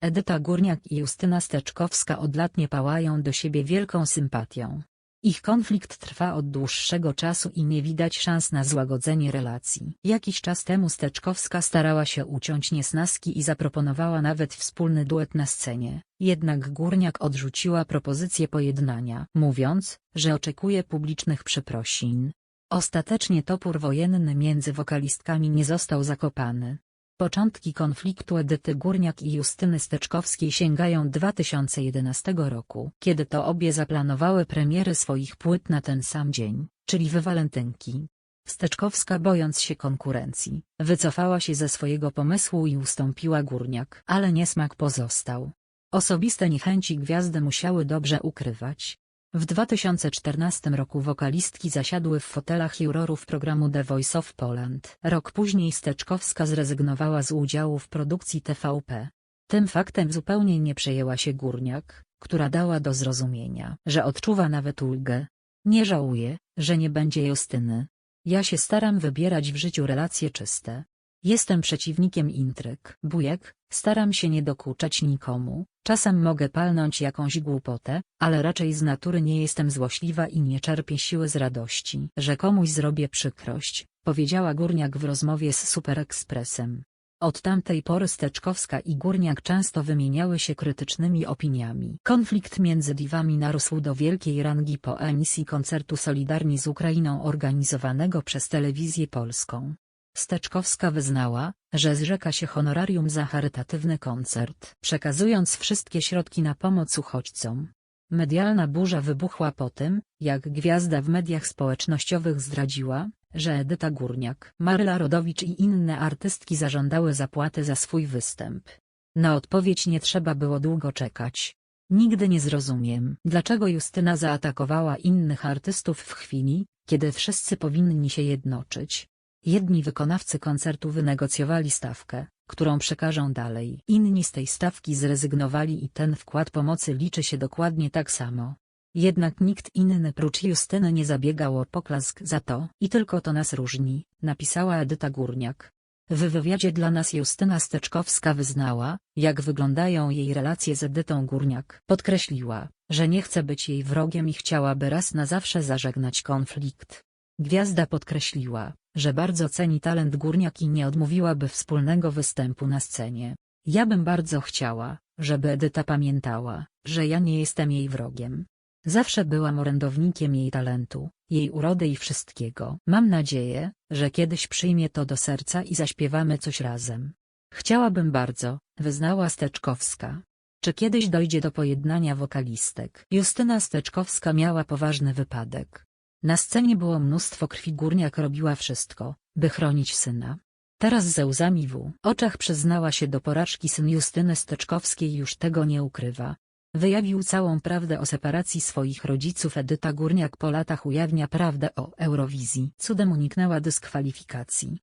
Edyta Górniak i Justyna Steczkowska od lat nie pałają do siebie wielką sympatią. Ich konflikt trwa od dłuższego czasu i nie widać szans na złagodzenie relacji. Jakiś czas temu Steczkowska starała się uciąć niesnaski i zaproponowała nawet wspólny duet na scenie, jednak Górniak odrzuciła propozycję pojednania, mówiąc, że oczekuje publicznych przeprosin. Ostatecznie topór wojenny między wokalistkami nie został zakopany. Początki konfliktu Edyty Górniak i Justyny Steczkowskiej sięgają 2011 roku, kiedy to obie zaplanowały premiery swoich płyt na ten sam dzień, czyli w walentynki. Steczkowska bojąc się konkurencji, wycofała się ze swojego pomysłu i ustąpiła Górniak, ale niesmak pozostał. Osobiste niechęci gwiazdy musiały dobrze ukrywać. W 2014 roku wokalistki zasiadły w fotelach jurorów programu The Voice of Poland. Rok później Steczkowska zrezygnowała z udziału w produkcji TVP. Tym faktem zupełnie nie przejęła się Górniak, która dała do zrozumienia, że odczuwa nawet ulgę. Nie żałuję, że nie będzie Justyny. Ja się staram wybierać w życiu relacje czyste. Jestem przeciwnikiem intryg, bujek, staram się nie dokuczać nikomu, czasem mogę palnąć jakąś głupotę, ale raczej z natury nie jestem złośliwa i nie czerpię siły z radości, że komuś zrobię przykrość, powiedziała Górniak w rozmowie z Super Expressem. Od tamtej pory Steczkowska i Górniak często wymieniały się krytycznymi opiniami. Konflikt między diwami narósł do wielkiej rangi po emisji koncertu Solidarni z Ukrainą organizowanego przez telewizję polską. Steczkowska wyznała, że zrzeka się honorarium za charytatywny koncert, przekazując wszystkie środki na pomoc uchodźcom. Medialna burza wybuchła po tym, jak gwiazda w mediach społecznościowych zdradziła, że Edyta Górniak, Maryla Rodowicz i inne artystki zażądały zapłaty za swój występ. Na odpowiedź nie trzeba było długo czekać. Nigdy nie zrozumiem, dlaczego Justyna zaatakowała innych artystów w chwili, kiedy wszyscy powinni się jednoczyć. Jedni wykonawcy koncertu wynegocjowali stawkę, którą przekażą dalej. Inni z tej stawki zrezygnowali i ten wkład pomocy liczy się dokładnie tak samo. Jednak nikt inny prócz Justyny nie zabiegał o poklask za to. I tylko to nas różni, napisała Edyta Górniak. W wywiadzie dla nas Justyna Steczkowska wyznała, jak wyglądają jej relacje z Edytą Górniak. Podkreśliła, że nie chce być jej wrogiem i chciałaby raz na zawsze zażegnać konflikt. Gwiazda podkreśliła, że bardzo ceni talent Górniak i nie odmówiłaby wspólnego występu na scenie. Ja bym bardzo chciała, żeby Edyta pamiętała, że ja nie jestem jej wrogiem. Zawsze byłam orędownikiem jej talentu, jej urody i wszystkiego. Mam nadzieję, że kiedyś przyjmie to do serca i zaśpiewamy coś razem. Chciałabym bardzo, wyznała Steczkowska. Czy kiedyś dojdzie do pojednania wokalistek? Justyna Steczkowska miała poważny wypadek. Na scenie było mnóstwo krwi Górniak robiła wszystko, by chronić syna. Teraz ze łzami w oczach przyznała się do porażki syn Justyny Steczkowskiej już tego nie ukrywa. Wyjawił całą prawdę o separacji swoich rodziców Edyta Górniak po latach ujawnia prawdę o Eurowizji. Cudem uniknęła dyskwalifikacji.